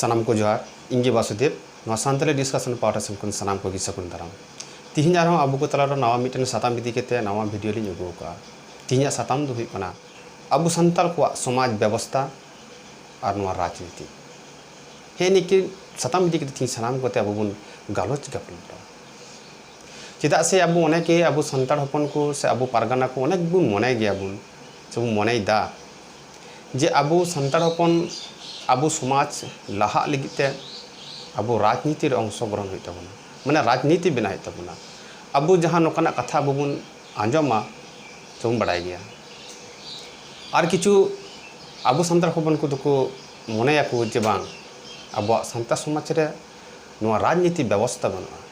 ᱥᱟᱱᱟᱢ ᱠᱚ ᱡᱚᱦᱟᱨ ᱤᱧ ᱜᱮ ᱵᱟᱥᱩᱫᱮᱵ ᱱᱚᱣᱟ ᱥᱟᱱᱛᱟᱞᱤ ᱰᱤᱥᱠᱟᱥᱚᱱ ᱯᱟᱦᱴᱟ ᱥᱮᱱ ᱠᱷᱚᱱ ᱥᱟᱱᱟᱢ ᱠᱚ ᱜᱤᱥᱟ ᱠᱚᱧ ᱫᱟᱨᱟᱢ ᱛᱤᱦᱤᱧ ᱟᱨᱦᱚᱸ ᱟᱵᱚ ᱠᱚ ᱛᱟᱞᱟᱨᱮ ᱱᱟᱣᱟ ᱢᱤᱫᱴᱮᱱ ᱥᱟᱛᱟᱢ ᱤᱫᱤ ᱠᱟᱛᱮ ᱱᱟᱣᱟ ᱵᱷᱤᱰᱤᱭᱳ ᱞᱤᱧ ᱟᱹᱜᱩ ᱟᱠᱟᱫᱟ ᱛᱤᱦᱤᱧᱟᱜ ᱥᱟᱛᱟᱢ ᱫᱚ ᱦᱩᱭᱩᱜ ᱠᱟᱱᱟ ᱟᱵᱚ ᱥᱟᱱᱛᱟᱲ ᱠᱚᱣᱟᱜ ᱥᱚᱢᱟᱡᱽ ᱵᱮᱵᱚᱥᱛᱷᱟ ᱟᱨ ᱱᱚᱣᱟ ᱨᱟᱡᱽᱱᱤᱛᱤ ᱦᱮᱸ ᱱᱤᱠᱤ ᱥᱟᱛᱟᱢ ᱤᱫᱤ ᱠᱟᱛᱮ ᱛᱤᱦᱤᱧ ᱥᱟᱱᱟᱢ ᱠᱚᱛᱮ ᱟᱵᱚ ᱵᱚᱱ ᱜᱟᱞᱚᱪ ᱜᱟᱯᱟᱞᱢᱟᱨᱟᱣᱟ ᱪᱮᱫᱟᱜ ᱥᱮ ᱟᱵᱚ ᱚᱱᱮᱠᱮ ᱟᱵᱚ ᱥᱟᱱᱛᱟᱲ ᱦᱚᱯᱚᱱ ᱠᱚ ᱥᱮ ᱟᱵᱚ ᱯᱟᱨᱜᱟᱱᱟ ᱠᱚ ᱚᱱᱮᱠ ᱵᱚᱱ ᱢᱚᱱᱮ ᱜᱮᱭᱟ ᱵᱚᱱ ᱥᱮᱵᱚᱱ ᱢᱚᱱᱮᱭᱮᱫᱟ ᱡᱮ ᱟᱵᱚ ᱥᱟᱱᱛᱟᱲ ᱦᱚᱯᱚᱱ ᱟᱵᱚ ᱥᱚᱢᱟᱡᱽ ᱞᱟᱦᱟᱜ ᱞᱟᱹᱜᱤᱫ ᱛᱮ ᱟᱵᱚ ᱨᱟᱡᱽᱱᱤᱛᱤ ᱨᱮ ᱚᱝᱥᱚᱜᱨᱚᱦᱚᱱ ᱦᱩᱭᱩᱜ ᱛᱟᱵᱚᱱᱟ ᱢᱟᱱᱮ ᱨᱟᱡᱽᱱᱤᱛᱤ ᱵᱮᱱᱟᱣ ᱦᱩᱭᱩᱜ ᱛᱟᱵᱚᱱᱟ ᱟᱵᱚ ᱡᱟᱦᱟᱸ ᱱᱚᱝᱠᱟᱱᱟᱜ ᱠᱟᱛᱷᱟ ᱟᱵᱚ ᱵᱚᱱ ᱟᱸᱡᱚᱢᱟ ᱛᱚᱵᱚᱱ ᱵᱟᱰᱟᱭ ᱜᱮᱭᱟ ᱟᱨ ᱠᱤᱪᱷᱩ ᱟᱵᱚ ᱥᱟᱱᱛᱟᱲ ᱦᱚᱯᱚᱱ ᱠᱚᱫᱚ ᱠᱚ ᱢᱚᱱᱮᱭᱟᱠᱚ ᱡᱮ ᱵᱟᱝ ᱟᱵᱚᱣᱟᱜ ᱥᱟᱱᱛᱟᱲ ᱥᱚᱢᱟᱡᱽ ᱨᱮ ᱱᱚᱣᱟ ᱨᱟᱡᱽᱱᱤᱛᱤ ᱵᱮᱵᱚᱥᱛᱷᱟ ᱵᱟᱹᱱᱩᱜᱼᱟ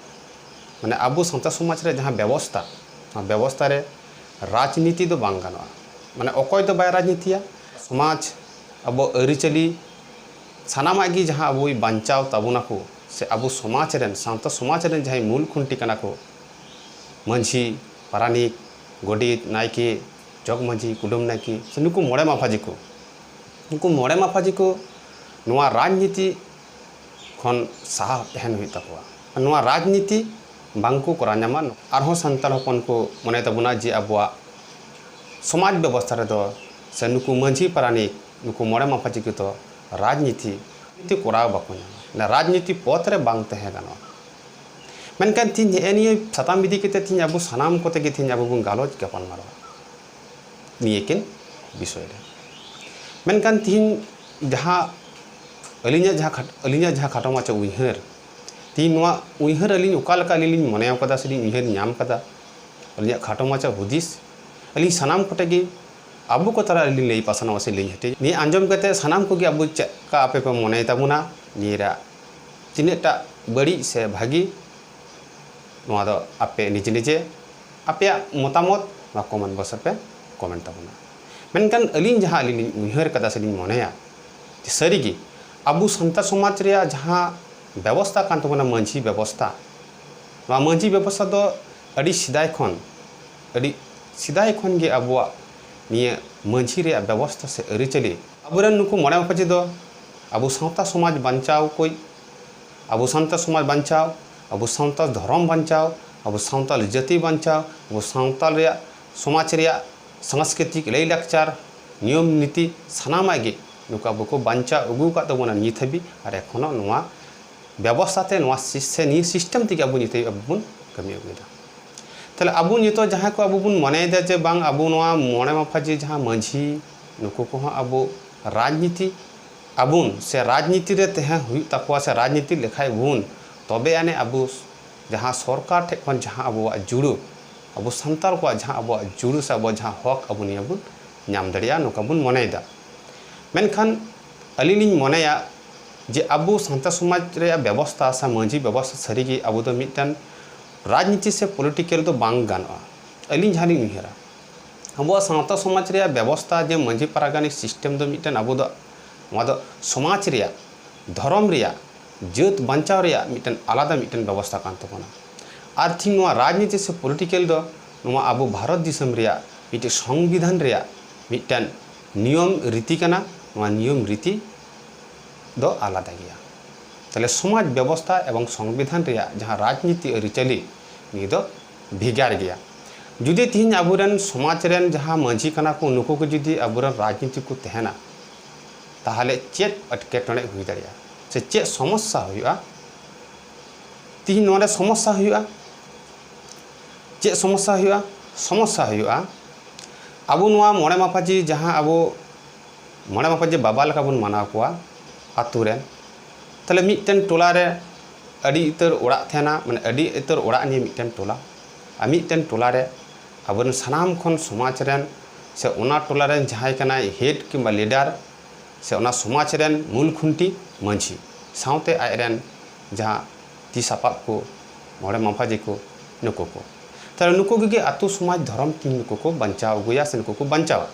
মানে আবু সাঁতার সমাজ রে যাহা ব্যবস্থা ব্যবস্থা রে রাজনীতি দো বাং গানোয়া মানে অকয় দো বাই রাজনীতিয়া সমাজ আবো আরিচালি सामाग जहाँ अब बाचाव ताबना को, से अब समाज सावता समाज जहाँ मूल खुंटी को। माझी पारानिक गोडित नायके जग माझी कुडम नायके, से नुक मोड़े माफाजी को। नुक मोड़े माफाजी को राजनीति खन साहा तहन राजनीति बांको करामा और सानताल को मन तबना जे अब समाज व्यवस्था तो, से नुक माझी पारानिक नुक मोड़े माफाजी को तो राजनीति राजनीति कराव बाकोना। राजनीति पथरे बांगना मनकान तीन हेन सतम इदीकते तीन अब सनाम को तीन अब गलोज गपन मारो। नियेकिन विषय मनकान तीन जहाँ अलीजा जहाँ खाटो माचे उहर तीन उहर अली अली मनाव से उहर नाम अली खाटो माचा हुदिस। अली सामान को ᱟᱵᱚ ᱠᱚ ᱛᱟᱞᱟ ᱟᱹᱞᱤᱧ ᱞᱟᱹᱭ ᱯᱟᱥᱱᱟᱣᱟ ᱥᱮ ᱞᱟᱹᱭ ᱦᱟᱹᱴᱤᱧ ᱱᱤᱭᱟᱹ ᱟᱸᱡᱚᱢ ᱠᱟᱛᱮ ᱥᱟᱱᱟᱢ ᱠᱚᱜᱮ ᱟᱵᱚ ᱪᱮᱫ ᱞᱮᱠᱟ ᱟᱯᱮ ᱯᱮ ᱢᱚᱱᱮᱭ ᱛᱟᱵᱚᱱᱟ ᱱᱤᱭᱟᱹ ᱛᱤᱱᱟᱹᱜᱴᱟ ᱵᱟᱹᱲᱤᱡ ᱥᱮ ᱵᱷᱟᱹᱜᱤ ᱱᱚᱣᱟ ᱫᱚ ᱟᱯᱮ ᱱᱤᱡᱮ ᱱᱤᱡᱮ ᱟᱯᱮᱭᱟᱜ ᱢᱚᱛᱟᱢᱚᱛ ᱱᱚᱣᱟ ᱠᱚᱢᱮᱱᱴ ᱵᱚᱠᱥ ᱨᱮᱯᱮ ᱠᱚᱢᱮᱱᱴ ᱛᱟᱵᱚᱱᱟ ᱢᱮᱱᱠᱷᱟᱱ ᱟᱹᱞᱤᱧ ᱡᱟᱦᱟᱸ ᱟᱹᱞᱤᱧ ᱞᱤᱧ ᱩᱭᱦᱟᱹᱨ ᱠᱟᱫᱟ ᱥᱮᱞᱤᱧ ᱢᱚᱱᱮᱭᱟ ᱡᱮ ᱥᱟᱹᱨᱤᱜᱮ ᱟᱵᱚ ᱥᱟᱱᱛᱟᱲ ᱥᱚᱢᱟᱡᱽ ᱨᱮᱭᱟᱜ ᱡᱟᱦᱟᱸ ᱵᱮᱵᱚᱥᱛᱷᱟ ᱠᱟᱱ ᱛᱟᱵᱚᱱᱟ ᱢᱟᱺᱡᱷᱤ ᱵᱮᱵᱚᱥᱛᱷᱟ ᱱᱚᱣᱟ ᱢᱟᱺᱡᱷᱤ ᱵᱮᱵᱚᱥᱛᱷᱟ ᱫᱚ ᱟᱹᱰᱤ ᱥᱮᱫᱟᱭ ᱠᱷᱚᱱ ᱟᱹᱰᱤ ᱥᱮᱫᱟᱭ ᱠᱷᱚᱱ ᱜᱮ ᱟᱵᱚᱣᱟᱜ নিয়ে ᱢᱟᱺᱡᱷᱤ ᱨᱮᱭᱟᱜ ᱵᱮᱵᱚᱥᱛᱷᱟ ᱥᱮ ᱟᱹᱨᱤᱪᱟᱹᱞᱤ ᱟᱵᱚᱨᱮᱱ ᱱᱩᱠᱩ ᱢᱚᱬᱮ ᱢᱟᱯᱟᱡᱤ ᱟᱵᱚ ᱥᱟᱶᱛᱟ ᱥᱚᱢᱟᱡᱽ ᱵᱟᱧᱪᱟᱣ ᱠᱚ ᱟᱵᱚ ᱥᱟᱱᱛᱟᱲ ᱥᱚᱢᱟᱡᱽ ᱵᱟᱧᱪᱟᱣ ᱟᱵᱚ ᱥᱟᱱᱛᱟᱲ ᱫᱷᱚᱨᱚᱢ ᱵᱟᱧᱪᱟᱣ ᱟᱵᱚ ᱥᱟᱱᱛᱟᱲ ᱡᱟᱹᱛᱤ ᱵᱟᱧᱪᱟᱣ ᱟᱵᱚ ᱥᱟᱱᱛᱟᱲ ᱨᱮᱭᱟᱜ ᱥᱚᱢᱟᱡᱽ ᱨᱮᱭᱟᱜ ᱥᱟᱝᱥᱠᱨᱤᱛᱤᱠ ᱞᱟᱭᱼᱞᱟᱠᱪᱟর ᱱᱤᱭᱚᱢ ᱱᱤᱛᱤ ᱥᱟᱱᱟᱢᱟᱜ ᱜᱮ ᱱᱩᱠᱩ ᱟᱵᱚ ᱠᱚ ᱵᱟᱧᱪᱟᱣ ᱟᱹᱜᱩ ᱟᱠᱟᱫ ᱛᱟᱵᱚᱱᱟ ᱱᱤᱛ ᱦᱟᱹᱵᱤᱡ ᱟᱨ ᱮᱠᱷᱚᱱᱚ ᱱᱚᱣᱟ ᱵᱮᱵᱚᱥᱛᱷᱟᱛᱮ ᱱᱚᱣᱟ ᱱᱤᱭᱟᱹ ᱥᱤᱥᱴᱮᱢ ᱛᱮᱜᱮ ᱟᱵᱚ ᱱᱤᱛ ᱦᱟᱹᱵᱤᱡ ᱠᱟᱹᱢᱤ ᱟᱹᱜᱩᱭᱮᱫᱟ अब जहाँ को अब बन मनाया जे बांग अब मे माफा जे जहाँ माझी नुक को अब राजनीति अब से राजनीति तेहतापा से राजनीति लेखा बन तब आने अब जहाँ सरकार ठेक जहाँ अब जुड़ो अब सानतर को जहाँ अब जुड़ो से अब जहाँ हक अब नाम दुकान मनाया मेखान अली मनाया जे अब सानता समाज व्यवस्था से माझी व्यवस्था सारी अब मिट्टी ᱨᱟᱡᱽᱱᱤᱛᱤ ᱥᱮ ᱯᱚᱞᱤᱴᱤᱠᱮᱞ ᱫᱚ ᱵᱟᱝ ᱜᱟᱱᱚᱜᱼᱟ ᱟᱹᱞᱤᱧ ᱡᱟᱦᱟᱸ ᱞᱤᱧ ᱩᱭᱦᱟᱹᱨᱟ ᱟᱵᱚᱣᱟᱜ ᱥᱟᱶᱛᱟ ᱥᱚᱢᱟᱡᱽ ᱨᱮᱭᱟᱜ ᱵᱮᱵᱚᱥᱛᱷᱟ ᱡᱮ ᱢᱟᱺᱡᱷᱤ ᱯᱟᱨᱟᱜᱟᱱᱤᱠ ᱥᱤᱥᱴᱮᱢ ᱫᱚ ᱢᱤᱫᱴᱟᱱ ᱟᱵᱚ ᱫᱚ ᱱᱚᱣᱟ ᱫᱚ ᱥᱚᱢᱟᱡᱽ ᱨᱮᱭᱟᱜ ᱫᱷᱚᱨᱚᱢ ᱨᱮᱭᱟᱜ ᱡᱟᱹᱛ ᱵᱟᱧᱪᱟᱣ ᱨᱮᱭᱟᱜ ᱢᱤᱫᱴᱟᱱ ᱟᱞᱟᱫᱟ ᱢᱤᱫᱴᱟᱱ ᱵᱮᱵᱚᱥᱛᱷᱟ ᱠᱟᱱ ᱛᱟᱵᱚᱱᱟ ᱟᱨ ᱴᱷᱤᱠ ᱱᱚᱣᱟ ᱨᱟᱡᱽᱱᱤᱛᱤ ᱥᱮ ᱯᱚᱞᱤᱴᱤᱠᱮᱞ ᱫᱚ ᱱᱚᱣᱟ ᱟᱵᱚ ᱵᱷᱟᱨᱚᱛ ᱫᱤᱥᱚᱢ ᱨᱮᱭᱟᱜ ᱢᱤᱫᱴᱮᱱ ᱥᱚᱝᱵᱤᱫᱷᱟᱱ ᱨᱮᱭᱟᱜ ᱢᱤᱫᱴᱟᱱ ᱱᱤᱭᱚᱢ ᱨᱤᱛᱤ ᱠᱟᱱᱟ ᱱᱚᱣᱟ ᱱᱤᱭᱚᱢ ᱨᱤᱛᱤ ᱫᱚ ᱟᱞᱟᱫᱟ ᱜᱮᱭᱟ तेल समाज व्यवस्था एवं संविधान जहाँ राजनीति आरचाली नीद भिगार गया जुदी तीन अब समाज रेन जहाँ मांझी कना को नुक जुदी अब राजनीति को तहना तेल चेत अटके से चे समस्या तीन ना समस्या चे समस्या समस्या अब ना मड़े मापाजी जहाँ अब मड़े मापाजी बाबा लेकिन मानाकोन ᱛᱟᱦᱞᱮ ᱢᱤᱫᱴᱮᱱ ᱴᱚᱞᱟᱨᱮ ᱟᱹᱰᱤ ᱩᱛᱟᱹᱨ ᱚᱲᱟᱜ ᱛᱟᱦᱮᱱᱟ ᱢᱟᱱᱮ ᱟᱹᱰᱤ ᱩᱛᱟᱹᱨ ᱚᱲᱟᱜ ᱱᱤᱭᱮ ᱢᱤᱫᱴᱮᱱ ᱴᱚᱞᱟ ᱟᱨ ᱢᱤᱫᱴᱮᱱ ᱴᱚᱞᱟᱨᱮ ᱟᱵᱚᱨᱮᱱ ᱥᱟᱱᱟᱢ ᱠᱷᱚᱱ ᱥᱚᱢᱟᱡᱽ ᱨᱮᱱ ᱥᱮ ᱚᱱᱟ ᱴᱚᱞᱟᱨᱮᱱ ᱡᱟᱦᱟᱸᱭ ᱠᱟᱱᱟᱭ ᱦᱮᱰ ᱠᱤᱝᱵᱟ ᱞᱤᱰᱟᱨ ᱥᱮ ᱚᱱᱟ ᱥᱚᱢᱟᱡᱽ ᱨᱮᱱ ᱢᱩᱞ ᱠᱷᱩᱱᱴᱤ ᱢᱟᱺᱡᱷᱤ ᱥᱟᱶᱛᱮ ᱟᱡᱨᱮᱱ ᱡᱟᱦᱟᱸ ᱛᱤ ᱥᱟᱯᱟᱵ ᱠᱚ ᱢᱚᱬᱮ ᱢᱟᱯᱟᱡᱤ ᱠᱚ ᱱᱩᱠᱩ ᱠᱚ ᱛᱟᱦᱞᱮ ᱱᱩᱠᱩ ᱜᱮ ᱟᱛᱳ ᱥᱚᱢᱟᱡᱽ ᱫᱷᱚᱨᱚᱢ ᱛᱤᱧ ᱱᱩᱠᱩ ᱠᱚ ᱵᱟᱧᱪᱟᱣ ᱟᱹᱜᱩᱭᱟ ᱥᱮ ᱱᱩᱠᱩ ᱠᱚ ᱵᱟᱧᱪᱟᱣᱟ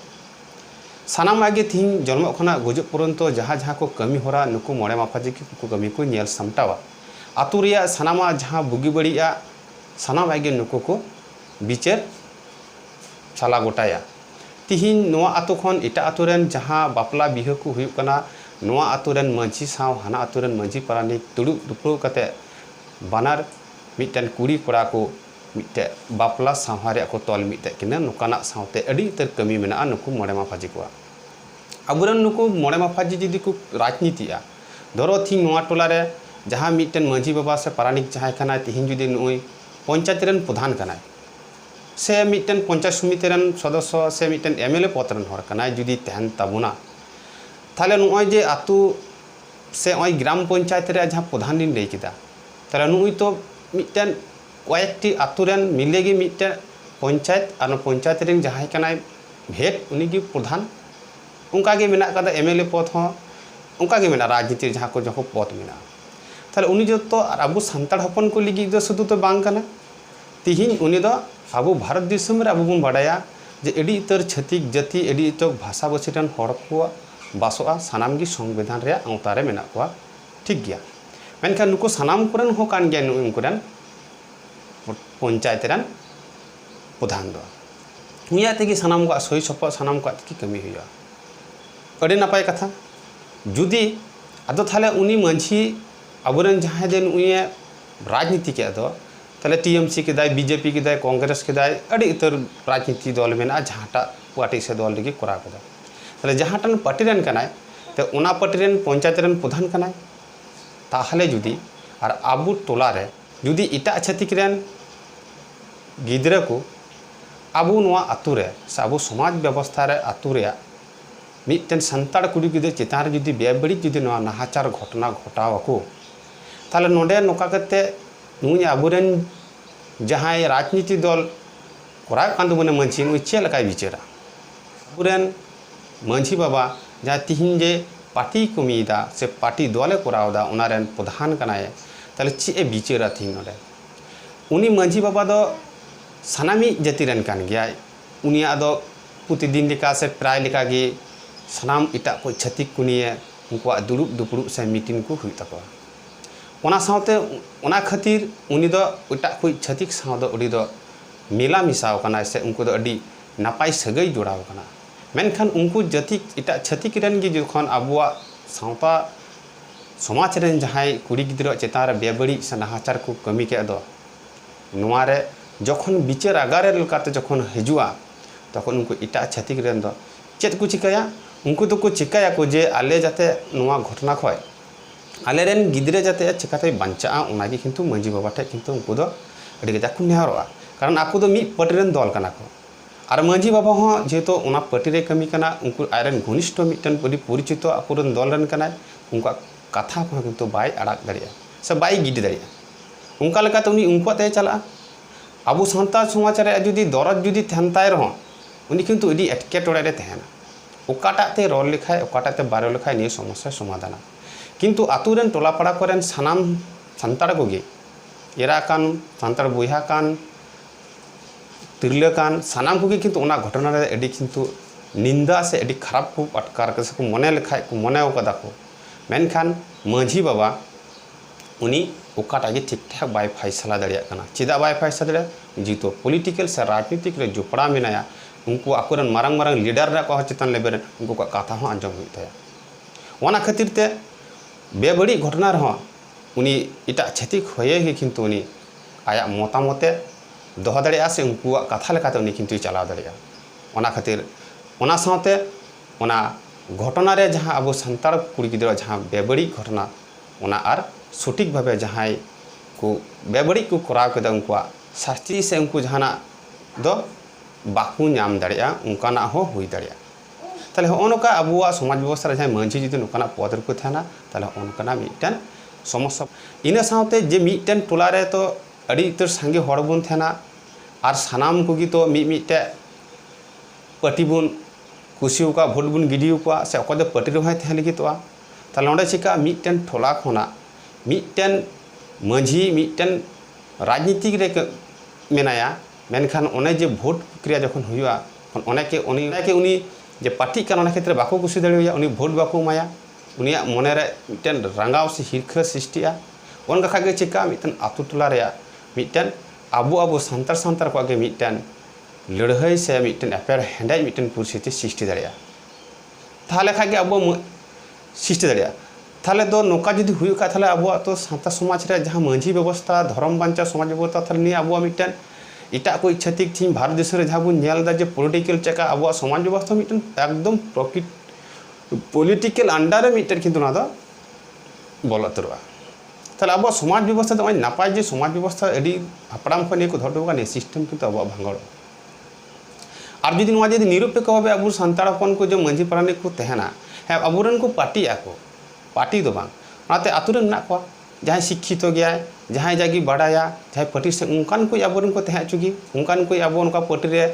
सामाग तीन जन्म खना गुजब पर्यंत जहाँ जहाँ को कमी हो नुकू मोड़े माफाजी को कमी को नल सामटावा आतु सामा जहाँ बुगी बड़ी आगे नुक को विचार चला गोटाया तीन नवा आतु खन जहाँ बापला बिहे को नवा आतुन माझी सा हाना आतुन माझी पारानी दुड़ुब दुपुर बनार मिट्टन कुड़ी कड़ा को मिट्टे बापला सावरे को तल मिटे कि नौकते उतर कमी मेरा नुकू मड़ेमा फाजी को अब नुक मड़ेमा फाजी जी को राजनीति दर तीन टोला जहाँ मिट्टन माजी बाबा से पारानिक जहाँ कर तीन जुदी नई पंचायत रन प्रधान कना से मिट्टन पंचायत समिति रन सदस्य से मिट्टन एम एल ए पद जुदी तहन ताबना तेल नजे आतु से ग्राम पंचायत जहाँ प्रधान लैकता तेल नुई तो मिट्टन कैकटी आतुरन मिले गी पंचायत और पंचायत रिंग जहाँ कनाय भेट प्रधान उनका एम एल ए पद हो उनका गे राजनीति जहाँ को जो पद मे तले उनी जो तो अब सानपन को लगे दो सुदु तो बांग कना उनी अब भारत देशम रे अब बन बडाया जे एडी इतर छतिक जति एडी इतर भाषा बसी हर सनाम बासोआ संविधान आवतारे मे ठीक गया सामान नुको गया नुकुरन पंचायत प्रधान प्रधान सामान सही सप सी कमी हो नपाय कथा। जुदी अद माझी अब जहाँ राजनीति के तेल टीएमसी के बीजेपी के कॉग्रेस के उतर राजनीति दल में जहाँटा पार्टी से दल रही करा को जहाँटन पार्टी तेना पार्टी पंचायत रन प्रधान जुदी और अब टोला जुदी इटा छतिक ᱜᱤᱫᱽᱨᱟᱹ ᱠᱚ ᱟᱵᱚ ᱱᱚᱣᱟ ᱟᱛᱩ ᱨᱮ ᱥᱮ ᱟᱵᱚ ᱥᱚᱢᱟᱡᱽ ᱵᱮᱵᱚᱥᱛᱷᱟ ᱨᱮ ᱟᱛᱩ ᱨᱮᱭᱟᱜ ᱢᱤᱫᱴᱮᱱ ᱥᱟᱱᱛᱟᱲ ᱠᱩᱲᱤ ᱜᱤᱫᱽᱨᱟᱹ ᱪᱮᱛᱟᱱ ᱨᱮ ᱡᱩᱫᱤ ᱵᱮᱵᱟᱹᱲᱤᱡ ᱡᱩᱫᱤ ᱱᱚᱣᱟ ᱱᱟᱦᱟᱪᱟᱨ ᱜᱷᱚᱴᱚᱱᱟ ᱜᱷᱚᱴᱟᱣ ᱟᱠᱚ ᱛᱟᱦᱞᱮ ᱱᱚᱰᱮ ᱱᱚᱝᱠᱟ ᱠᱟᱛᱮ ᱱᱩᱭ ᱟᱵᱚᱨᱮᱱ ᱡᱟᱦᱟᱸᱭ ᱨᱟᱡᱽᱱᱤᱛᱤ ᱫᱚᱞ ᱠᱚᱨᱟᱣ ᱠᱟᱱ ᱛᱟᱵᱚᱱᱟ ᱢᱟᱺᱡᱷᱤ ᱱᱩᱭ ᱪᱮᱫ ᱞᱮᱠᱟᱭ ᱵᱤᱪᱟᱹᱨᱟ ᱟᱵᱚᱨᱮᱱ ᱢᱟᱺᱡᱷᱤ ᱵᱟᱵᱟ जहाँ तीन जे पार्टी कमीदा से पार्टी दल करावदा प्रधान कनाय तेल चे विचारा तीन नोड़े उन्नी मांझी बाबा दो सामी जतिरन उनदिन से प्राय सनाम इटा को छतिक कुनिए उनका दुरुब दुपुर से मीटिंग को होते खातिर उनटा को छतिक मिला मिसाव से उनको नपाय सगै जोड़ा मेखान उन जतिक इटा छतिक जो अब सावता समाज कुड़ी गतान बेबड़ी से नहाचार को कमी के नारे ᱡᱚᱠᱷᱚᱱ ᱵᱤᱪᱟᱹᱨ ᱟᱜᱟᱨᱮ ᱞᱮᱠᱟᱛᱮ ᱡᱚᱠᱷᱚᱱ ᱦᱤᱡᱩᱜᱼᱟ ᱛᱚᱠᱷᱚᱱ ᱩᱱᱠᱩ ᱮᱴᱟᱜ ᱪᱷᱟᱹᱛᱤᱠ ᱨᱮᱱ ᱫᱚ ᱪᱮᱫ ᱠᱚ ᱪᱤᱠᱟᱹᱭᱟ ᱩᱱᱠᱩ ᱫᱚᱠᱚ ᱪᱤᱠᱟᱹᱭᱟᱠᱚ ᱡᱮ ᱟᱞᱮ ᱡᱟᱛᱮ ᱱᱚᱣᱟ ᱜᱷᱚᱴᱚᱱᱟ ᱠᱷᱚᱡ ᱟᱞᱮᱨᱮᱱ ᱜᱤᱫᱽᱨᱟᱹ ᱡᱟᱛᱮ ᱪᱤᱠᱟᱹᱛᱮᱭ ᱵᱟᱧᱪᱟᱜᱼᱟ ᱚᱱᱟᱜᱮ ᱠᱤᱱᱛᱩ ᱢᱟᱺᱡᱷᱤ ᱵᱟᱵᱟ ᱴᱷᱮᱡ ᱠᱤᱱᱛᱩ ᱩᱱᱠᱩ ᱫᱚ ᱟᱹᱰᱤ ᱠᱟᱡᱟᱠ ᱠᱚ ᱱᱮᱦᱚᱨᱚᱜᱼᱟ ᱠᱟᱨᱚᱱ ᱟᱠᱚ ᱫᱚ ᱢᱤᱫ ᱯᱟᱹᱴᱤ ᱨᱮᱱ ᱫᱚᱞ ᱠᱟᱱᱟ ᱠᱚ আর মাঝি বাবা হ্যাঁ যেহেতু ওনা পার্টিরে কামি কানা উনকু আইরেন ঘনিষ্ঠ মিটন পরি পরিচিত আকুরেন দলরেন কানাই উনকা কথা কিন্তু বাই আড়াক দাঁড়িয়ে সে বাই গিডি দাঁড়িয়ে উনকা লেকাতে উনি উনকুয়াতে চালা चला अब सानताल समाज रे जुदी दरद जुदी तहन ताय रहो उनी किंतु इडी एटकेटोड़े रे तहना ओकाटाते ते रल लेखाय ओकाटाते ते बारो लेखाय निये समस्या समाधान किंतु आतु रेन टोला पाड़ा कोरेन सानाम सानताड़ कोगे एरा कान सानताड़ बयहा कान तिरले कान सानाम कोगे किंतु ओना घटना रे एडी किंतु निंदा से एडी खराब को अटकार के को मने लेखाय को मने ओकदा को मेनखान माझी बाबा उनी ओकाटा गे ठीक ठाक बाय फैसला कना चेदा बाय फैसला दाड़िया जीतो पॉलिटिकल से राजनीतिक जोपड़ा मेनाया उनको आकुरन मारंग मारंग लीडर रा को चेतन लेबे उनको का कथा हो आंजम थाया ओना खातिर ते बेबड़ी घटना रहो उनी इटा छतिक होये गे किंतु उनी आया मतामते दह दाड़िया से उनको कथा लेकाते उनी किंतु चलाव दाड़िया ओना खातिर ओना सावते ओना घटना रे जहाँ अब संतार कुड़ी गिद्रा जहाँ बेबड़ी सठीक भावे जहाँ को बेबड़ी को कराव के शास्ति से उनकाम दाकाना हो दाल हा अब समाज व्यवस्था जहाँ माझी जी ना पद रेना तेल मिट्टन समस्या इनसाते जे मिट्टन टलारे तो उतर संगे हर बनना और सामान को तो मिट्टे पटी बन कुका भोट बन गिडी से पटी रहा तेल तो चिका मिट्टन टला खाना मिट्टन मजी मिट्टन राजनीतिक मेना मनखान जो भोट प्रक्रिया जो होने जो पार्टी का क्षेत्र में बाको कुछ दाड़ा उन भोट बाया उन मनरे मिट्टे रंगाव से हिरखा सृष्टि उन गाखागे चिका मिट्टन आतु टलाटे अब अब सानार सानार को मिट्टे लड़ह से मिट्टे एपेर हेडे मिट्टन पुरुष सृष्टि दाया तब सृष्टि दाया ᱛᱟᱦᱚᱞᱮ ᱫᱚ ᱱᱚᱝᱠᱟ ᱡᱩᱫᱤ ᱦᱩᱭᱩᱜ ᱠᱷᱟᱡ ᱛᱟᱦᱚᱞᱮ ᱟᱵᱚᱣᱟᱜ ᱛᱚ ᱥᱟᱶᱛᱟ ᱥᱚᱢᱟᱡᱽ ᱨᱮ ᱡᱟᱦᱟᱸ ᱢᱟᱺᱡᱷᱤ ᱵᱮᱵᱚᱥᱛᱷᱟ ᱫᱷᱚᱨᱚᱢ ᱵᱟᱧᱪᱟᱣ ᱥᱚᱢᱟᱡᱽ ᱵᱮᱵᱚᱥᱛᱷᱟ ᱛᱟᱦᱚᱞᱮ ᱱᱤᱭᱟᱹ ᱟᱵᱚᱣᱟᱜ ᱢᱤᱫᱴᱮᱱ ᱮᱴᱟᱜ ᱠᱚ ᱪᱷᱟᱹᱛᱤᱠ ᱛᱤᱧ ᱵᱷᱟᱨᱚᱛ ᱫᱤᱥᱚᱢ ᱨᱮ ᱡᱟᱦᱟᱸ ᱵᱚᱱ ᱧᱮᱞ ᱮᱫᱟ ᱡᱮ ᱯᱚᱞᱤᱴᱤᱠᱮᱞ ᱪᱮᱠᱟ ᱟᱵᱚᱣᱟᱜ ᱥᱚᱢᱟᱡᱽ ᱵᱮᱵᱚᱥᱛᱷᱟ ᱢᱤᱫᱴᱮᱱ ᱮᱠᱫᱚᱢ ᱯᱨᱚᱠᱤᱴ ᱯᱚᱞᱤᱴᱤᱠᱮᱞ ᱟᱱᱰᱟᱨ ᱨᱮ ᱢᱤᱫᱴᱮᱱ ᱠᱤᱱᱛᱩ ᱚᱱᱟ ᱫᱚ ᱵᱚᱞᱚ ᱩᱛᱟᱹᱨᱚᱜᱼᱟ ᱛᱟᱦᱚᱞে ᱟᱵᱚᱣᱟᱜ ᱥᱚᱢᱟᱡᱽ ᱵᱮᱵᱚᱥᱛᱷᱟ ᱫᱚ ᱱᱚᱜᱼᱚᱭ ᱱᱟᱯᱟᱭ ᱡᱮ ᱥᱚᱢᱟᱡᱽ ᱵᱮᱵᱚᱥᱛᱷᱟ ᱟᱹᱰᱤ ᱦᱟᱯᱲᱟᱢ ᱠᱷᱚᱱ ᱱᱤᱭᱟᱹ ᱠᱚ ᱫᱚᱦᱚ ᱦᱚᱴᱚ ᱟᱠᱟᱫᱟ ᱱᱤᱭᱟᱹ ᱥᱤᱥᱴᱮᱢ ᱠᱤᱱᱛᱩ ᱟᱵᱚᱣᱟᱜ ᱵᱷᱟᱸᱜᱚᱲᱚᱜᱼᱟ আর যদি নয় যদি নিরপেক্ষভাবে আবু সান্তাড় হপন যে মাঝি প্রাণী কো তেহেনা হ্যাঁ আবুরেন কো পার্টি আকো पार्टी दो बांग नाते को जहाँ शिक्षित हो गया जहाँ जागी बढ़ाया जहाँ पटी से उनका कोई अब चुकी उनका कोई अब उनका रे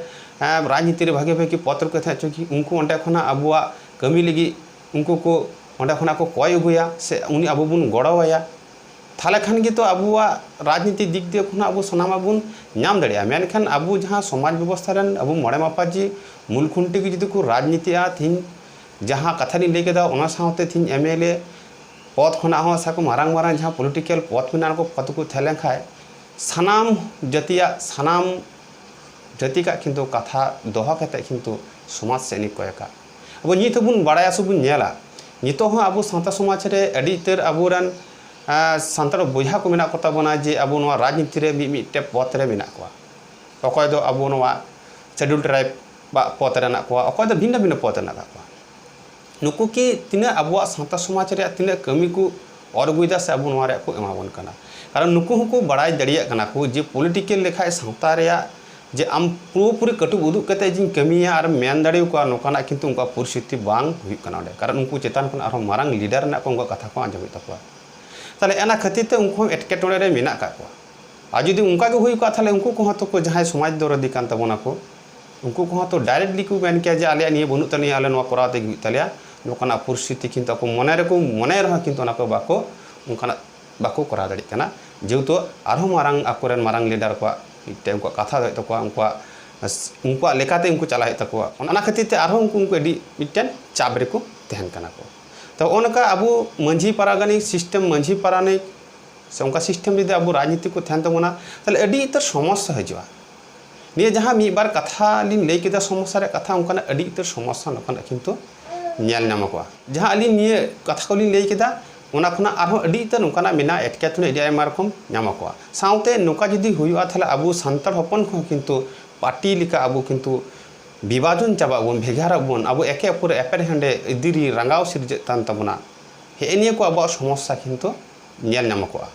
राजनीति रे भागे भागे पत्र को तय चुकी उनको वंटा खोना अब कमी लगी उनको को वंटा खोना को कोई हो गया से उन्हीं अब उन गड़ा हुआ या खान की तो अब वा राजनीति दिख दिया खोना अब सोनामा बुन न्याम दड़िया मैंने खान अब जहाँ समाज व्यवस्था रन अब मड़े मापा जी मूल खुंटी की जिद को राजनीति आ थी ᱡᱟᱦᱟᱸ ᱠᱟᱛᱷᱟ ᱞᱤᱧ ᱞᱟᱹᱭ ᱠᱮᱫᱟ ᱚᱱᱟ ᱥᱟᱶᱛᱮ ᱛᱤᱧ ᱮᱢ ᱮᱞ ᱮ ᱯᱚᱫ ᱠᱷᱚᱱᱟᱜ ᱦᱚᱸ ᱥᱟᱠᱚ ᱢᱟᱨᱟᱝ ᱢᱟᱨᱟᱝ ᱡᱟᱦᱟᱸ ᱯᱚᱞᱤᱴᱤᱠᱮᱞ ᱯᱚᱫ ᱢᱮᱱᱟᱜ ᱠᱚ ᱯᱚᱫ ᱠᱚ ᱛᱟᱦᱮᱸ ᱞᱮᱱᱠᱷᱟᱱ ᱥᱟᱱᱟᱢ ᱡᱟᱹᱛᱤᱭᱟᱜ ᱥᱟᱱᱟᱢ ᱡᱟᱹᱛᱤᱠᱟᱜ ᱠᱤᱱᱛᱩ ᱠᱟᱛᱷᱟ ᱫᱚᱦᱚ ᱠᱟᱛᱮ ᱠᱤᱱᱛᱩ ᱥᱚᱢᱟᱡᱽ ᱥᱮᱫ ᱱᱤ ᱠᱚᱭᱟᱠᱟ ᱟᱵᱚ ᱱᱤᱛ ᱦᱚᱸᱵᱚᱱ ᱵᱟᱲᱟᱭᱟ ᱵᱚᱱ ᱧᱮᱞᱟ ᱱᱤᱛᱚᱜ ᱦᱚᱸ ᱟᱵᱚ ᱥᱟᱶᱛᱟ ᱥᱚᱢᱟᱡᱽ ᱨᱮ ᱟᱹᱰᱤ ᱩᱛᱟᱹᱨ ᱟᱵᱚᱨᱮᱱ ᱥᱟᱱᱛᱟᱲ ᱵᱚᱭᱦᱟ ᱠᱚ ᱢᱮᱱᱟᱜ ᱠᱚᱛᱟ ᱵᱚᱱᱟ ᱡᱮ ᱟᱵᱚ ᱱᱚᱣᱟ ᱨᱟᱡᱽᱱᱤᱛᱤ ᱨᱮ ᱢᱤᱫ ᱢᱤᱫᱴᱮᱱ ᱯᱚᱫ ᱨᱮ ᱢᱮᱱᱟᱜ ᱠᱚᱣᱟ ᱚᱠᱚᱭ ᱫᱚ ᱟᱵᱚ ᱱᱚᱣᱟ ᱥᱮᱰᱩᱞ ᱴᱨᱟᱭᱤᱵᱽ ᱯᱚᱫ ᱨᱮ ᱢᱮᱱᱟᱜ ᱠᱚᱣᱟ ᱚᱠᱚᱭ ᱫᱚ ᱵᱷᱤᱱᱟᱹ ᱵᱷᱤᱱᱟᱹ ᱯᱚᱫ ᱨᱮ ᱢᱮᱱᱟᱜ ᱠᱚᱣᱟ नुकु की तीना अब साता समाज तीना कमी को और गुदा से अब को एमाबन कारण नुकु दड़िया कना को जे पॉलिटिकल लेखा सावता रे जे आम पूरी कटु उदु कते जिन कमिया और मेन दाड़े को नोकाना किंतु उनका परिस्थिति बांग कारण उनको चेतान आरो मारंग लीडर को कथा को आंजम तकवा ताले एना खातिर उनको एटकेटोड़े रे मेना का को जुदी उनका के का ताले उनको को तो को जहाँ समाज दरदी को उनको को तो डायरेक्टली को मेन के जे आले निये बनु तनी आले कराते तलिया ᱱᱚᱝᱠᱟᱱᱟᱜ ᱯᱚᱨᱤᱥᱛᱷᱤᱛᱤ ᱠᱤᱱᱛᱩ ᱟᱠᱚ ᱢᱚᱱᱮ ᱨᱮᱠᱚ ᱢᱚᱱᱮ ᱨᱮᱦᱚᱸ ᱠᱤᱱᱛᱩ ᱚᱱᱟ ᱠᱚ ᱵᱟᱠᱚ ᱚᱱᱠᱟᱱᱟᱜ ᱵᱟᱠᱚ ᱠᱚᱨᱟᱣ ᱫᱟᱲᱮᱭᱟᱜ ᱠᱟᱱᱟ ᱡᱮᱦᱮᱛᱩ ᱟᱨᱦᱚᱸ ᱢᱟᱨᱟᱝ ᱟᱠᱚᱨᱮᱱ ᱢᱟᱨᱟᱝ ᱞᱤᱰᱟᱨ ᱠᱚᱣᱟᱜ ᱢᱤᱫᱴᱮᱱ ᱩᱱᱠᱩᱣᱟᱜ ᱠᱟᱛᱷᱟ ᱦᱩᱭᱩᱜ ᱛᱟᱠᱚᱣᱟ ᱩᱱᱠᱩᱣᱟᱜ ᱩᱱᱠᱩᱣᱟᱜ ᱞᱮᱠᱟᱛᱮ ᱩᱱᱠᱩ ᱪᱟᱞᱟᱜ ᱦᱩᱭᱩᱜ ᱛᱟᱠᱚᱣᱟ ᱚᱱᱟ ᱠᱷᱟᱹᱛᱤᱨ ᱛᱮ ᱟᱨᱦᱚᱸ ᱩᱱᱠᱩ ᱩᱱᱠᱩ ᱟᱹᱰᱤ ᱢᱤᱫᱴᱮᱱ ᱪᱟᱯ ᱨᱮᱠᱚ ᱛᱟᱦᱮᱱ ᱠᱟᱱᱟ ᱠᱚ ᱛᱚ ᱚᱱᱠᱟ ᱟᱵᱚ ᱢᱟᱺᱡᱷᱤ ᱯᱟᱨᱟᱜᱟᱱᱤᱠ ᱥᱤᱥᱴᱮᱢ ᱢᱟᱺᱡᱷᱤ ᱯᱟᱨᱟᱱᱤᱠ ᱥᱮ ᱚᱱᱠᱟ ᱥᱤᱥᱴᱮᱢ ᱡᱩᱫᱤ ᱟᱵᱚ ᱨᱟᱡᱽᱱᱤᱛᱤ ᱠᱚ ᱛᱟᱦᱮᱱ ᱛᱟᱵᱚᱱᱟ তাহলে ᱟᱹᱰᱤ ᱩᱛᱟᱹᱨ ᱥᱚᱢᱚᱥᱥᱟ ᱦᱤᱡᱩᱜᱼᱟ ᱱᱤᱭᱟᱹ ᱡᱟᱦᱟᱸ ᱢᱤᱫ ᱵᱟᱨ ᱠᱟᱛᱷᱟ ᱞᱤᱧ ᱞᱟᱹᱭ ᱠᱮᱫᱟ ᱥᱚᱢᱚᱥᱥᱟ ᱨᱮᱭᱟᱜ ᱠᱟᱛᱷᱟ ᱚᱱᱠᱟᱱᱟᱜ ᱟᱹᱰᱤ ᱩᱛᱟᱹᱨ ᱥᱚᱢᱚᱥᱥᱟ ᱱᱚᱝᱠᱟᱱᱟᱜ ᱧᱮᱞ ᱧᱟᱢ ᱠᱚᱣᱟ ᱡᱟᱦᱟᱸ ᱟᱹᱞᱤᱧ ᱱᱤᱭᱟᱹ ᱠᱟᱛᱷᱟ ᱠᱚᱞᱤᱧ ᱞᱟᱹᱭ ᱠᱮᱫᱟ ᱚᱱᱟ ᱠᱷᱚᱱᱟᱜ ᱟᱨᱦᱚᱸ ᱟᱹᱰᱤ ᱤᱛᱟᱹ ᱱᱚᱝᱠᱟᱱᱟᱜ ᱢᱮᱱᱟᱜᱼᱟ ᱮᱴᱠᱮᱴᱚᱬᱮ ᱟᱹᱰᱤ ᱟᱭᱢᱟ ᱨᱚᱠᱚᱢ ᱧᱟᱢ ᱠᱚᱣᱟ ᱥᱟᱶᱛᱮ ᱱᱚᱝᱠᱟ ᱡᱩᱫᱤ ᱦᱩᱭᱩᱜᱼᱟ ᱛᱟᱦᱞᱮ ᱟᱵᱚ ᱥᱟᱱᱛᱟᱲ ᱦᱚᱯᱚᱱ ᱠᱚ ᱠᱤᱱᱛᱩ ᱯᱟᱴᱤ ᱞᱮᱠᱟ ᱟᱵᱚ ᱠᱤᱱᱛᱩ বিভাজন চাবাবন ভেগারাবন আবু একে অপরে এপের হ্যান্ডে দিরি রাঙাও সিরজে তান্তাবনা হে নিয়ে আবু সমস্যা কিন্তু নেল নামকোয়া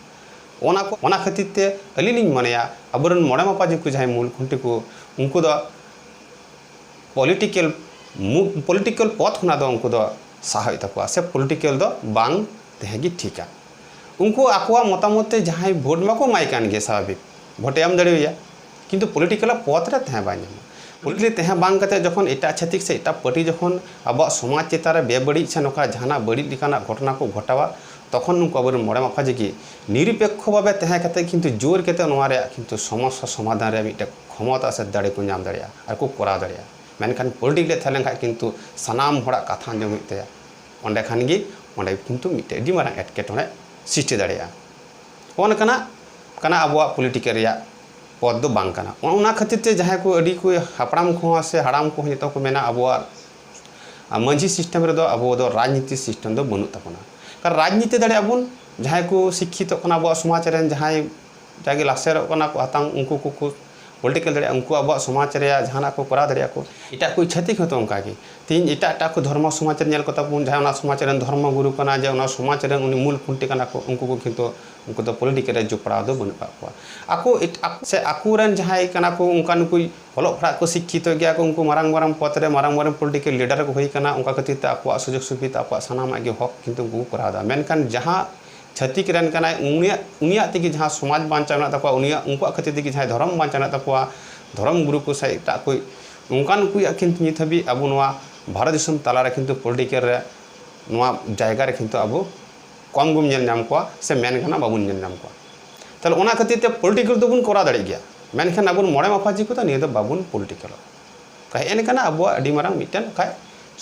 ওনা ওনা খাতিরতে আলিলিং মনেয়া আবরন মড়ে মাপা যে যাই মূল খুঁটি কু উনকু দ পলিটিক্যাল ᱯᱚᱞᱤᱴᱤᱠᱮᱞ ᱯᱚᱫ ᱠᱷᱚᱱᱟᱜ ᱫᱚ ᱩᱱᱠᱩ ᱫᱚ ᱥᱟᱦᱟᱭ ᱛᱟᱠᱚᱣᱟ ᱥᱮ ᱯᱚᱞᱤᱴᱤᱠᱮᱞ ᱫᱚ ᱵᱟᱝ ᱛᱟᱦᱮᱸ ᱜᱮ ᱴᱷᱤᱠᱟ ᱩᱱᱠᱩ ᱟᱠᱚᱣᱟᱜ ᱢᱚᱛᱟᱢᱚᱛ ᱛᱮ ᱡᱟᱦᱟᱸᱭ ᱵᱷᱳᱴ ᱢᱟᱠᱚ ᱮᱢᱟᱭ ᱠᱟᱱ ᱜᱮ ᱥᱟᱵᱷᱟᱵᱤᱠ ᱵᱷᱳᱴᱮ ᱮᱢ ᱫᱟᱲᱮᱣᱟᱭᱟ কিন্তু পলিটিক্যাল পথ রে তেহে বাই নামা পলিটিক্যালি তেহে বাং কাতে যখন এটা ছাতিক সে এটা পার্টি যখন আবার সমাজ চেতারে বেবড়ি সে নকা জাহানা বড়ি লিখানা ঘটনা কো ঘটাওয়া তখন নুকু আবার মরে মাফা যে কি নিরপেক্ষভাবে তেহে কাতে কিন্তু জোর কেতে নোয়ারে কিন্তু সমস্যা সমাধান রে মিটা ক্ষমতা সে দাঁড়ে কো নাম দাঁড়িয়া আর কো করা দাঁড়িয়া मेखान पल्टी थे क्योंकि सामान कथा आज अंडे खानी अंडे क्योंकि मारा एटके सृष्टि दाखान अब पलिटिकल पद तो बना खातिर से जहाँ को अभी को हपड़ाम को से हड़ाम को जो को मे अब मांझी सिसटेम अब राजनीति सिसटेम बनू तपना कार राजनीति दाबन जहाँ को शिक्षित अब समाज जहाँ जैसे लासेर को हतम उनको को ᱯᱚᱞᱤᱴᱤᱠᱮᱞ ᱫᱟᱲᱮᱭᱟᱜᱼᱟ ᱩᱱᱠᱩ ᱟᱵᱚᱣᱟᱜ ᱥᱚᱢᱟᱡᱽ ᱨᱮᱭᱟᱜ ᱡᱟᱦᱟᱱᱟᱜ ᱠᱚ ᱠᱚᱨᱟᱣ ᱫᱟᱲᱮᱭᱟᱜᱼᱟ ᱠᱚ ᱮᱴᱟᱜ ᱠᱚ ᱪᱷᱟᱹᱛᱤᱠ ᱦᱚᱸᱛᱚ ᱚᱱᱠᱟᱜᱮ ᱛᱮᱦᱤᱧ ᱮᱴᱟᱜ ᱮᱴᱟᱜ ᱠᱚ ᱫᱷᱚᱨᱢᱚ ᱥᱚᱢᱟᱡᱽ ᱨᱮ ᱧᱮᱞ ᱠᱚᱛᱟ ᱵᱚᱱ ᱡᱟᱦᱟᱸ ᱚᱱᱟ ᱥᱚᱢᱟᱡᱽ ᱨᱮᱱ ᱫᱷᱚᱨᱢᱚ ᱜᱩᱨᱩ ᱠᱟᱱᱟ ᱡᱮ ᱚᱱᱟ ᱥᱚᱢᱟᱡᱽ ᱨᱮᱱ ᱩᱱᱤ ᱢᱩᱞ ᱠᱷᱩᱱᱴᱤ ᱠᱟᱱᱟ ᱠᱚ ᱩᱱᱠᱩ ᱠᱚ ᱠᱤᱱᱛᱩ ᱩᱱᱠᱩ ᱫᱚ ᱯᱚᱞᱤᱴᱤᱠᱮᱞ ᱨᱮ ᱡᱚᱯᱲᱟᱣ ᱫᱚ ᱵᱟᱹᱱᱩᱜ ᱠᱟᱜ ᱠᱚᱣᱟ ᱟᱠᱚ ᱥᱮ ᱟᱠᱚᱨᱮᱱ ᱡᱟᱦᱟᱸᱭ ᱠᱟᱱᱟ ᱠᱚ ᱚᱱᱠᱟᱱ ᱠᱚ ᱚᱞᱚᱜ ᱯᱟᱲᱦᱟᱜ ᱠᱚ ᱥᱤᱠᱠᱷᱤᱛᱚ ᱜᱮᱭᱟ ᱠᱚ ᱩᱱᱠᱩ ᱢᱟᱨᱟᱝ ᱢᱟᱨᱟᱝ ᱯᱚᱫ ᱨᱮ ᱢᱟᱨᱟᱝ ᱢᱟᱨᱟᱝ ᱯᱚᱞᱤᱴᱤᱠᱮᱞ ᱞᱤᱰᱟᱨ ᱠᱚ ᱦᱩᱭ ᱠᱟᱱᱟ ᱚᱱᱠᱟ ᱠᱷᱟᱹᱛᱤᱨ ᱛᱮ ᱟᱠᱚᱣᱟᱜ ᱥᱩᱡᱳᱜᱽ ᱥᱩᱵᱤᱫᱷᱟ ᱟᱠᱚᱣᱟᱜ ᱥᱟᱱᱟᱢᱟᱜ ᱜᱮ ᱦᱚᱠ ᱠᱤᱱᱛᱩ ᱩᱱᱠᱩ ᱠᱚ ᱠᱚᱨᱟᱣ ᱮᱫᱟ ᱢᱮᱱᱠᱷᱟᱱ ᱡᱟᱦᱟᱸ ᱪᱷᱟᱹᱛᱤᱠ ᱨᱮᱱ ᱠᱟᱱᱟᱭ ᱩᱱᱤᱭᱟᱜ ᱩᱱᱤᱭᱟᱜ ᱛᱮᱜᱮ ᱡᱟᱦᱟᱸ ᱥᱚᱢᱟᱡᱽ ᱵᱟᱧᱪᱟᱣ ᱢᱮᱱᱟᱜ ᱛᱟᱠᱚᱣᱟ ᱩᱱᱤᱭᱟᱜ ᱩᱱᱠᱩᱣᱟᱜ ᱠᱷᱟᱹᱛᱤᱨ ᱛᱮᱜᱮ ᱡᱟᱦᱟᱸᱭ ᱫᱷᱚᱨᱚᱢ ᱵᱟᱧᱪᱟᱣ ᱢᱮᱱᱟᱜ ᱛᱟᱠᱚᱣᱟ ᱫᱷᱚᱨᱚᱢ ᱜᱩᱨᱩ ᱠᱚ ᱥᱮ ᱮᱴᱟᱜ ᱠᱚ ᱚᱱᱠᱟᱱ ᱠᱚ ᱟᱹᱠᱤᱱ ᱱᱤᱛ ᱦᱟᱹᱵᱤᱡ ᱟᱵᱚ ᱱᱚᱣᱟ ᱵᱷᱟᱨᱚᱛ ᱫᱤᱥᱚᱢ ᱛᱟᱞᱟᱨᱮ ᱠᱤᱱᱛᱩ ᱯᱚᱞᱤᱴᱤᱠᱮᱞ ᱨᱮ ᱱᱚᱣᱟ ᱡᱟᱭᱜᱟ ᱨᱮ ᱠᱤᱱᱛᱩ ᱟᱵᱚ ᱠᱚᱢ ᱵᱚᱱ ᱧᱮᱞ ᱧᱟᱢ ᱠᱚᱣᱟ ᱥᱮ ᱢᱮᱱ ᱠᱟᱱᱟ ᱵᱟᱵᱚᱱ ᱧᱮᱞ ᱧᱟᱢ ᱠᱚᱣᱟ ᱛᱟᱦᱞᱮ ᱚᱱᱟ ᱠᱷᱟᱹᱛᱤᱨ ᱛᱮ ᱯᱚᱞᱤᱴᱤᱠᱮᱞ ᱫᱚᱵᱚᱱ ᱠᱚᱨᱟᱣ ᱫᱟᱲᱮᱭᱟᱜ ᱜᱮᱭᱟ ᱢᱮᱱᱠᱷᱟᱱ ᱟᱵᱚ ᱢᱚᱬᱮ ᱢᱟᱯᱟᱡᱤ ᱠᱚᱫᱚ ᱱᱤᱭᱟᱹ ᱫᱚ ᱵᱟᱵᱚᱱ ᱯᱚᱞᱤᱴᱤᱠᱮᱞᱚᱜᱼᱟ ᱠᱟᱦᱮᱱ ᱠᱟᱱᱟ ᱟᱵᱚᱣᱟᱜ ᱟᱹᱰᱤ ᱢᱟᱨᱟᱝ ᱢᱤᱫᱴᱮᱱ ᱠᱷᱟᱡ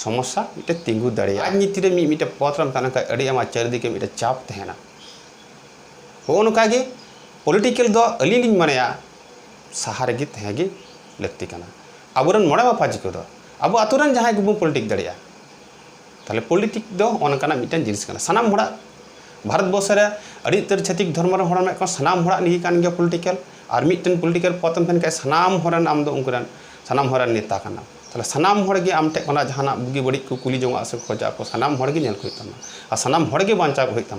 ᱥᱚᱢᱚᱥᱥᱟ ᱢᱤᱫᱴᱮᱱ ᱛᱤᱸᱜᱩ ᱫᱟᱲᱮᱭᱟᱜᱼᱟ ᱟᱡ ᱧᱤᱛᱤᱨᱮ ᱢᱤᱫ ᱢᱤᱫᱴᱮᱱ ᱯᱚᱛᱨᱟᱢ ᱛᱟᱦᱮᱱ ᱠᱷᱟᱱ ᱟᱹᱰᱤ ᱟᱢᱟᱜ ᱪᱟᱹᱨᱤᱫᱤᱠᱮ ᱢᱤᱫᱴᱮᱱ ᱪᱟᱯ ᱛᱟᱦᱮᱱᱟ ᱦᱚᱜᱼᱚ ᱱᱚᱝᱠᱟᱜᱮ ᱯᱚᱞᱤᱴᱤᱠᱮᱞ ᱫᱚ ᱟᱹᱞᱤᱧ ᱞᱤᱧ ᱢᱚᱱᱮᱭᱟ ᱥᱟᱦᱟ ᱨᱮᱜᱮ ᱛᱟᱦᱮᱸᱜᱮ ᱞᱟᱹᱠᱛᱤ ᱠᱟᱱᱟ ᱟᱵᱚᱨᱮᱱ ᱢᱚᱬᱮ ᱢᱟᱯᱟᱡᱤ ᱠᱚᱫᱚ ᱟᱵᱚ ᱟᱛᱳᱨᱮᱱ ᱡᱟᱦᱟᱸᱭ ᱜᱮᱵᱚᱱ ᱯᱚᱞᱤᱴᱤᱠ ᱫᱟᱲᱮᱭᱟᱜᱼᱟ ᱛᱟᱦᱞᱮ ᱯᱚᱞᱤᱴᱤᱠ ᱫᱚ ᱚᱱᱠᱟᱱᱟᱜ ᱢᱤᱫᱴᱮᱱ ᱡᱤᱱᱤᱥ ᱠᱟᱱᱟ ᱥᱟᱱᱟᱢ ᱦᱚᱲᱟᱜ ᱵᱷᱟᱨᱚᱛᱵᱚᱨᱥᱚ ᱨᱮ ᱟᱹᱰᱤ ᱩᱛᱟᱹᱨ ᱪᱷᱟᱹᱛᱤᱠ ᱫᱷᱚᱨᱢᱚ ᱨᱮᱱ ᱦᱚᱲ ᱢᱮᱱᱟᱜ ᱠᱚᱣᱟ ᱥᱟᱱᱟᱢ ᱦᱚᱲᱟᱜ ᱱᱤᱭᱟᱹ ᱠᱟᱱ ᱜᱮᱭᱟ ᱯᱚᱞᱤᱴᱤᱠᱮᱞ ᱟᱨ ᱢᱤᱫᱴᱮᱱ ᱯᱚᱞᱤᱴᱤᱠᱮᱞ ᱯᱚᱛᱮᱢ ᱛᱟᱦᱮᱱ ᱠᱷᱟᱱ ᱥᱟᱱᱟᱢ ᱦᱚᱲ ᱨᱮᱱ ᱟᱢ ᱫᱚ ᱩᱱᱠᱩ ᱨᱮᱱ ᱥᱟᱱᱟᱢ ᱦᱚᱲ ᱨᱮᱱ ᱱᱮᱛᱟ ᱠᱟᱱᱟᱢ सामे आम ठेना जहाँ बुगी बड़ी को कुली जो से खोजा को सामेल होता बचाव होता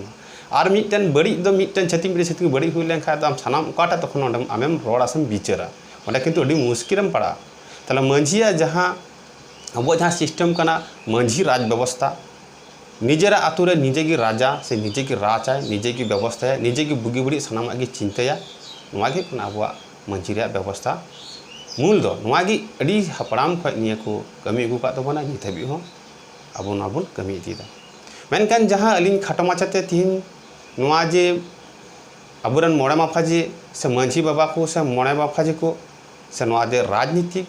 और मिट्टन बड़ी छतिम बड़ी छतिम बड़ी होगा तो सामा तक आम रड़ा विचारा अंक मुश्किल पड़ा तेल माझिया जहाँ अब जहाँ सिसटेम करना माझी राज व्यवस्था निजे आतुरे निजे राजा से निजे राजाय निजे व्यवस्था निजे बुगी बड़ी सामा चिंतया नागे अब माझी व्यवस्था मूल दो नवागी अड़ी हपड़ाम खय निया को कमी अगु का तबना नित हबि हो अब ना बन कमी इदीदा मेनकन जहाँ अलिन खाटो माचाते तीन नवा जे अबरन मोड़े माफाजी से मांझी बाबा को से मोड़े बाफाजी को से नवा जे राजनीति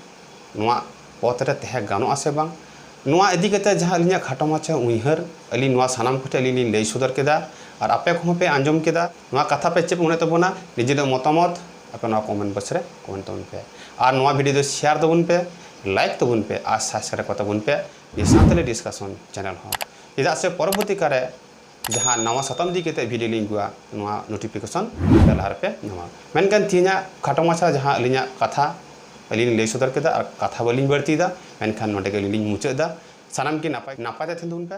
नवा पथरे तहे गानो आसे बांग नवा इदी कते जहाँ अलिन खाटो माचा उइहर अलिन नवा सनाम कोटे अलिन लई सुदर केदा और आपे को पे आंजम केदा नवा कथा पे चेप उने तबना निजे मतामत अपना कमेंट बक्स रे कमेंट तबन पे ᱟᱨ ᱱᱚᱣᱟ ᱵᱷᱤᱰᱤᱭᱳ ᱫᱚ ᱥᱮᱭᱟᱨ ᱛᱟᱵᱚᱱ ᱯᱮ ᱞᱟᱭᱤᱠ ᱛᱟᱵᱚᱱ ᱯᱮ ᱟᱨ ᱥᱟᱵᱥᱠᱨᱟᱭᱤᱵ ᱠᱟᱛᱟᱵᱚᱱ ᱯᱮ ᱥᱟᱱᱛᱟᱞᱤ ᱰᱤᱥᱠᱟᱥᱚᱱ ᱪᱮᱱᱮᱞ ᱦᱚᱸ ᱪᱮᱫᱟᱜ ᱥᱮ ᱯᱚᱨᱚᱵᱚᱨᱛᱤ ᱠᱟᱨᱮ ᱡᱟᱦᱟᱸ ᱱᱟᱣᱟ ᱥᱟᱛᱟᱢ ᱤᱫᱤ ᱠᱟᱛᱮ ᱵᱷᱤᱰᱤᱭᱳ ᱞᱤᱧ ᱟᱹᱜᱩᱟ ᱱᱚᱣᱟ ᱱᱳᱴᱤᱯᱷᱤᱠᱮᱥᱚᱱ ᱞᱟᱦᱟ ᱨᱮᱯᱮ ᱧᱟᱢᱟ ᱢᱮᱱᱠᱷᱟᱱ ᱛᱤᱦᱤᱧᱟᱜ ᱠᱷᱟᱴᱚ ᱢᱟᱪᱷᱟ ᱡᱟᱦᱟᱸ ᱟᱹᱞᱤᱧᱟᱜ ᱠᱟᱛᱷᱟ ᱟᱹᱞᱤᱧ ᱞᱟᱹᱭ ᱥᱚᱫᱚᱨ ᱠᱮᱫᱟ ᱟᱨ ᱠᱟᱛᱷᱟ ᱵᱟᱹᱞᱤᱧ ᱵᱟᱹᱲᱛᱤᱭᱮᱫᱟ ᱢᱮᱱᱠᱷᱟᱱ ᱱᱚᱸᱰᱮ ᱜᱮ ᱟᱹᱞᱤᱧ ᱞᱤᱧ ᱢᱩᱪᱟᱹᱫ ᱮᱫᱟ ᱥᱟᱱᱟᱢ ᱜᱮ ᱱᱟᱯᱟᱭ ᱱᱟᱯᱟᱭ ᱛᱟᱦᱮᱱ ᱛᱟᱵᱚᱱ ᱯᱮ